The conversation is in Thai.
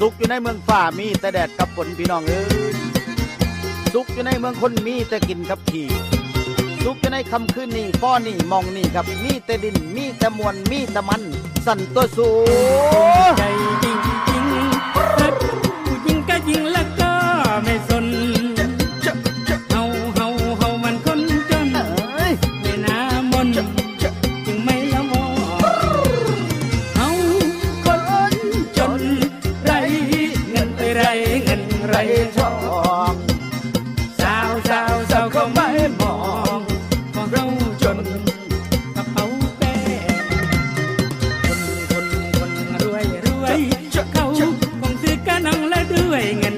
สุขอยู่ในเมืองฝ่ามีแต่แดดกับฝนพี่น้องเอ้ยสุขอยู่ในเมืองคนมีแต่กินกับขี่สุขอยู่ในคำคืนนี่ป้อนี่มองนี่ครับ มีแต่ดินมีแต่มวลมีแต่มัน สั่นตัวสูง ไปไรเงินไรทองสาวสาวสาวเขาไม่มองพราะเราจนกระเป๋าแป้คนคนคนรวยรวยเขาคงซื้อกันนังและด้วยเงิน